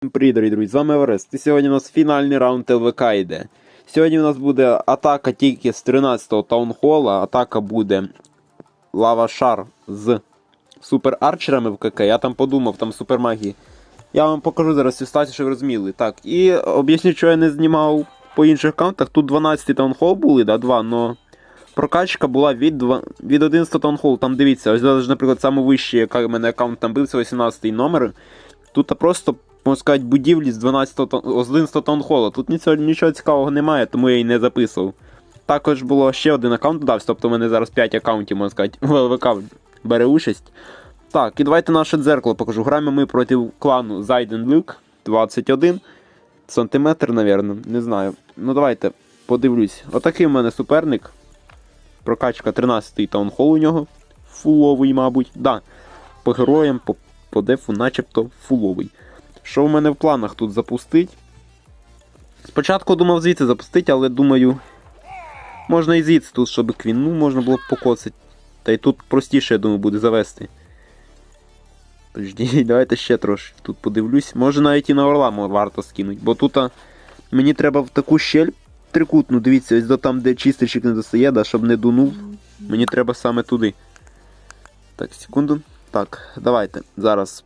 Всім Привіт, друзі, з вами Еверест. І сьогодні у нас фінальний раунд ЛВК йде. Сьогодні у нас буде атака тільки з 13-го таунхола. Атака буде лава шар з супер арчерами в КК. Я там подумав, там супермагії. Я вам покажу зараз цю статі, щоб ви розуміли. Так, і об'ясню, що я не знімав по інших аккаунтах. Тут 12 таунхол були, да, 2, но прокачка була від, 2, від 11 таунхолу. Там дивіться, ось наприклад, самовищий, яка в мене аккаунт там був, це 18 номер. Тут просто можна сказати, будівлі з 12 тон- з 11 таунхола. Тут нічого, цікавого немає, тому я її не записував. Також було ще один аккаунт додався, тобто в мене зараз 5 аккаунтів, можна сказати, в ЛВК бере участь. Так, і давайте наше дзеркало покажу. Граємо ми проти клану Зайден Люк 21 сантиметр, напевно, не знаю. Ну давайте подивлюсь. Отакий в мене суперник. Прокачка 13-й таунхол у нього. Фуловий, мабуть. Да. По героям, по, по дефу, начебто фуловий. Що в мене в планах тут запустити? Спочатку думав звідси запустити, але думаю, можна і звідси тут, щоб квіну можна було б покоцати. Та й тут простіше, я думаю, буде завести. Подожди, давайте ще трошки тут подивлюсь. Може навіть і на орла варто скинути, бо тут мені треба в таку щель трикутну, дивіться, ось до там, де чистичок не достає, да, щоб не дунув. Мені треба саме туди. Так, секунду. Так, давайте. Зараз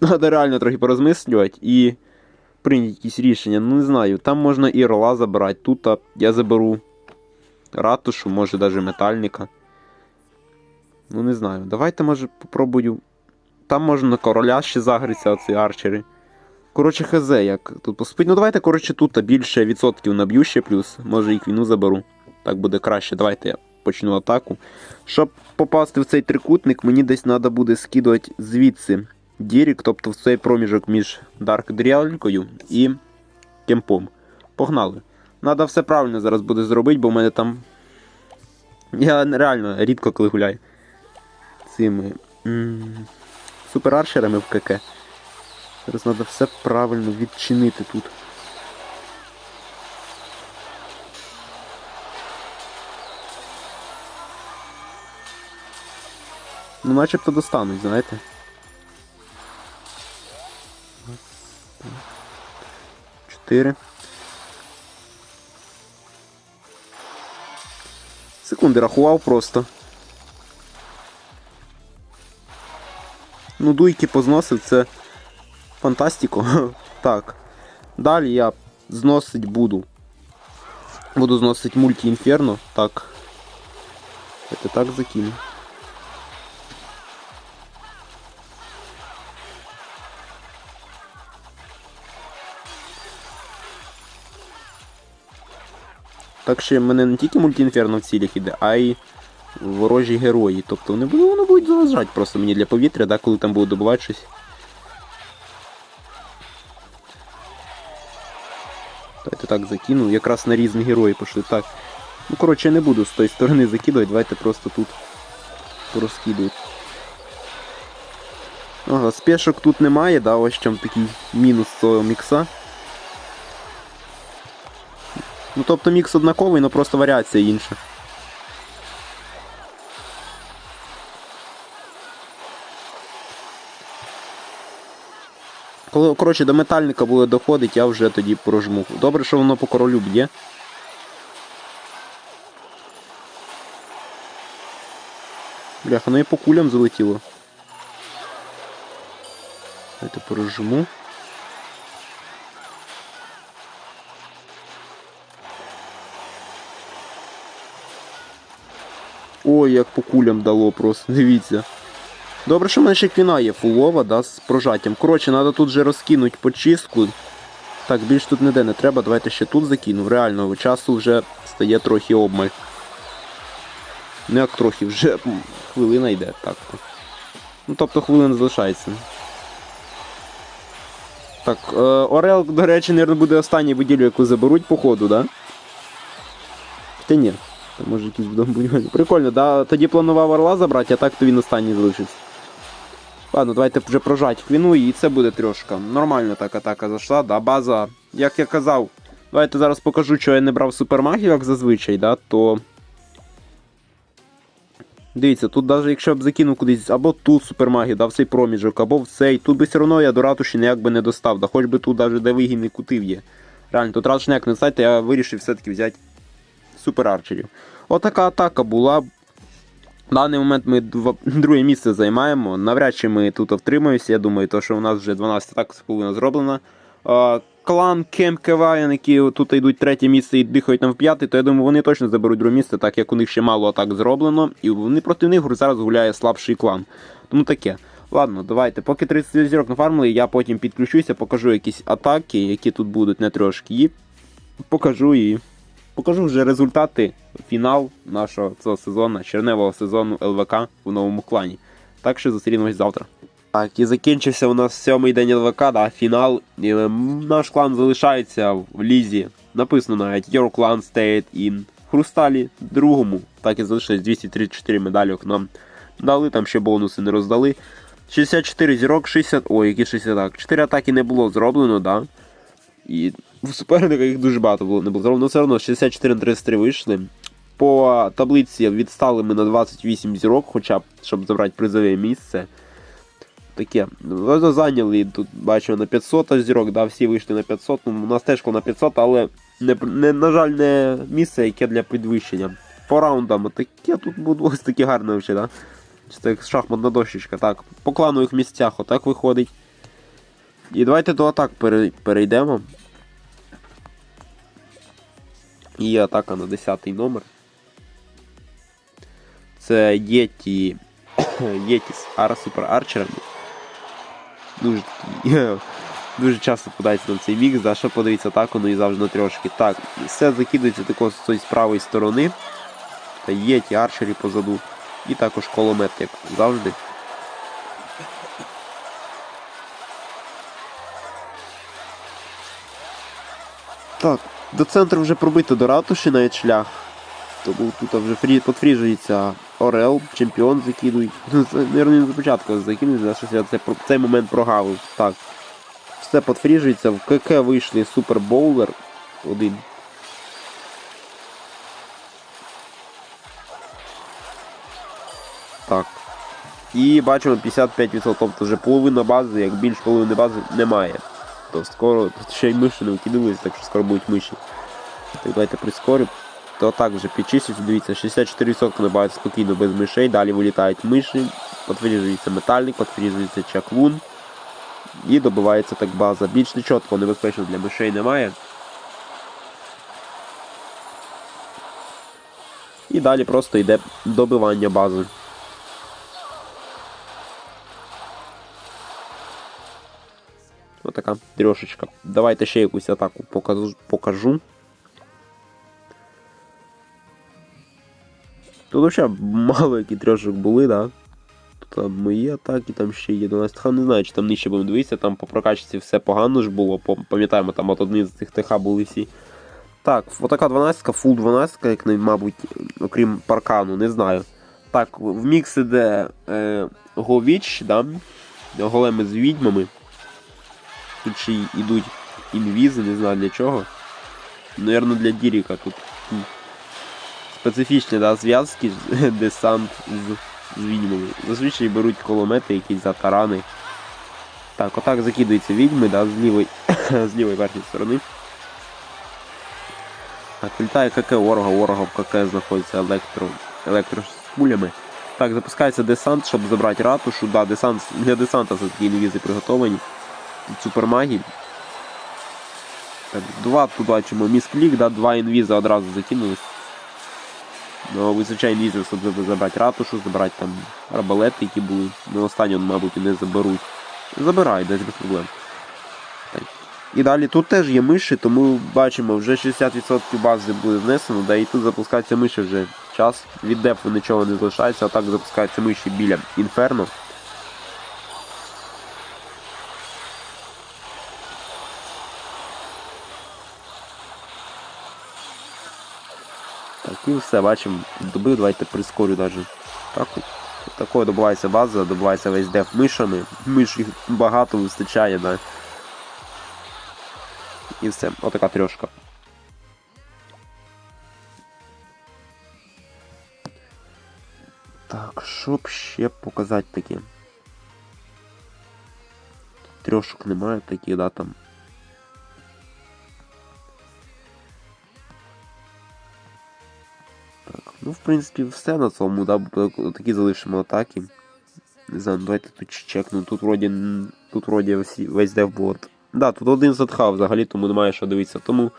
Треба реально трохи порозмислювати і прийняти якісь рішення. Ну не знаю, там можна і рола забрати. Тут я заберу ратушу, може навіть метальника. Ну не знаю. Давайте, може, попробую. Там можна короля ще загритися, оці арчери. Коротше, хз, як тут поспить. Ну давайте, коротше, тут більше відсотків наб'ю ще плюс. Може і квіну заберу. Так буде краще. Давайте я почну атаку. Щоб попасти в цей трикутник, мені десь треба буде скидувати звідси. Дірік, тобто в цей проміжок між Дарк Дрялькою і кемпом. Погнали. Надо все правильно зараз буде зробити, бо в мене там. Я реально рідко коли гуляю. Цими супераршерами в КК. Зараз треба все правильно відчинити тут. Ну, начебто достануть, знаєте. Чотири. Секунди рахував просто. Ну, дуйки позносив, це фантастико. Так. Далі я зносить буду. Буду зносить мульті інферно. Так. Це так закину. Так що в мене не тільки мультіінферно в цілях іде, а й ворожі герої. Тобто вони будуть, воно будуть заважати просто мені для повітря, да, коли там буду добувати щось. Давайте так закину. Якраз на різні герої пішли. Так. Ну, коротше, я не буду з тої сторони закидувати, давайте просто тут порозкидувати. Ага, спешок тут немає, да, ось чому такий мінус цього мікса. Ну тобто мікс однаковий, але просто варіація інша. Коли, коротше, до метальника буде доходить, я вже тоді прожму. Добре, що воно по королю б'є. Бляха, ну і по кулям залетіло. Давайте прожму. Ой, як по кулям дало просто, дивіться. Добре, що в мене ще квіна є фулова, да, з прожаттям. Коротше, треба тут же розкинути почистку. Так, більш тут ніде не треба, давайте ще тут закину. Реально, часу вже стає трохи обмаль. Ну як трохи, вже хвилина йде. Так. Ну тобто хвилина залишається. Так, е, Орел, до речі, мабуть, буде останній будівлю, яку заберуть, походу, да? Та ні. Та може якийсь вдома будівель. Прикольно, да? Тоді планував орла забрати, а так то він останній залишився. Ладно, давайте вже прожать квіну і це буде трьошка. Нормально так атака зайшла, да, база. Як я казав, давайте зараз покажу, що я не брав супермагів, як зазвичай, да, то. Дивіться, тут навіть якщо б закинув кудись або тут супермагію, дав цей проміжок, або в цей, тут би все одно я до ратуші ніяк би не достав, да хоч би тут навіть де вигідний кутив є. Реально, тут ратуш ніяк не стати, я вирішив все-таки взяти супер арчерів. Отака атака була. В даний момент ми друге місце займаємо. Навряд чи ми тут втримаємося. Я думаю, то, що у нас вже 12 атак з половиною зроблено. Е, Клан Кем Кеваян, які тут йдуть третє місце і дихають нам в п'яте, то я думаю, вони точно заберуть друге місце, так як у них ще мало атак зроблено. І вони проти них зараз гуляє слабший клан. Тому таке. Ладно, давайте. Поки 30 зірок нафармили, я потім підключуся, покажу якісь атаки, які тут будуть не трошки. І покажу і покажу вже результати, фінал нашого цього сезону, черневого сезону ЛВК в новому клані. Так що зустрінемось завтра. Так, і закінчився у нас сьомий день ЛВК, да, фінал. І, е, наш клан залишається в лізі. Написано навіть Your Clan Stayed in Хрусталі другому. Так і залишилось 234 медальок нам дали, там ще бонуси не роздали. 64 зірок, 60. Ой, які 60 атак. 4 атаки не було зроблено, да. І в суперника їх дуже багато було не було зроблено. Ну, все одно 64 на 33 вийшли. По таблиці відстали ми на 28 зірок, хоча б, щоб забрати призове місце. Таке. Ну, Зайняли тут, бачимо, на 500 зірок, да, всі вийшли на 500. Ну, у нас теж на 500, але не, не, на жаль, не місце, яке для підвищення. По раундам таке тут ось таке гарне взагалі, да? Це як шахматна дощечка. Так, по кланових місцях отак виходить. І давайте до атак перейдемо. І атака на 10 номер. Це Єті. Єті з Ар Супер Арчерами. Дуже. Дуже часто подається на цей мікс, за що подивіться атаку, ну і завжди на трьошки. Так, все закидується також з цієї правої сторони. Та є ті арчері позаду. І також коломет, як завжди. Так, до центру вже пробито до ратуші навіть шлях. Тому тут вже фрі... подфріжується Орел, чемпіон закидують. Ну, це, мабуть, не спочатку закинуть, за щось я це, цей момент прогавив. Так. Все подфріжується, в КК вийшли Супер Боулер один. Так. І бачимо 55%, тобто вже половина бази, як більш половини бази немає. То скоро ще й миші не викидались, так що скоро будуть миші. Так, давайте прискорю. То так вже підчистюється, дивіться, 64% набувають спокійно без мишей, далі вилітають миші, підфрізується метальник, підфрізується чаклун. І добивається так база. Більш нічого такого небезпечного для мишей немає. І далі просто йде добивання бази. Отака трьошечка. Давайте ще якусь атаку покажу. покажу. Тут взагалі мало які трьошок були, да? Тут мої атаки, там ще є 12 х не знаю, чи там нижче будемо дивитися, там по прокачці все погано ж було, пам'ятаємо, там от одні з цих ТХ були всі. Так, отака 12, фул 12, як, мабуть, окрім паркану, не знаю. Так, в мікс іде е, Говіч, да? големи з відьмами. Тут ще й ідуть інвізи, не знаю для чого. Наверно, для Діріка тут специфічні да, зв'язки, десант з, з відьмами. Зазвичай беруть коломети, якісь за тарани. Так, отак закидуються відьми, да, з лівої, з лівої верхньої сторони. Так, літає КК ворога, ворога в КК знаходиться електро, електро з кулями. Так, запускається десант, щоб забрати ратушу. Да, десант, для десанта за такі інвізи приготовані. Тут супермагі. Так, два тут бачимо місклік, да, два інвіза одразу закинулись. Ну, визначай інвізів, щоб забрати ратушу, забрати там арбалети, які були. Ну, останню, мабуть, і не заберуть. Забирають, десь без проблем. Так. І далі тут теж є миші, тому бачимо, вже 60% бази буде знесено, да і тут запускаються миші вже час. Від дефу нічого не залишається, а так запускаються миші біля інферно. Так, і все, бачимо, добив, давайте прискорю навіть. Так. Такою добувається база, добувається весь деф мишами. Миш їх багато вистачає, да. І все, отака трьошка. Так. Що б ще показати таке? Трьошок немає таких, да, там. Принципі все на цьому, да, такі залишимо атаки. Не знаю, давайте тут чекну. Тут вроді, тут вроді весь девбот. Да, тут один задхав взагалі, тому немає що дивитися. Тому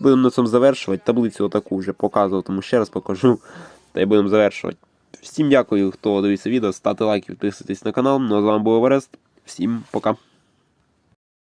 будемо на цьому завершувати. Таблицю отаку вже показував, тому ще раз покажу. Та й будемо завершувати. Всім дякую, хто дивився відео. Ставте лайки, підписуйтесь на канал. Ну а з вами був Орест. Всім пока.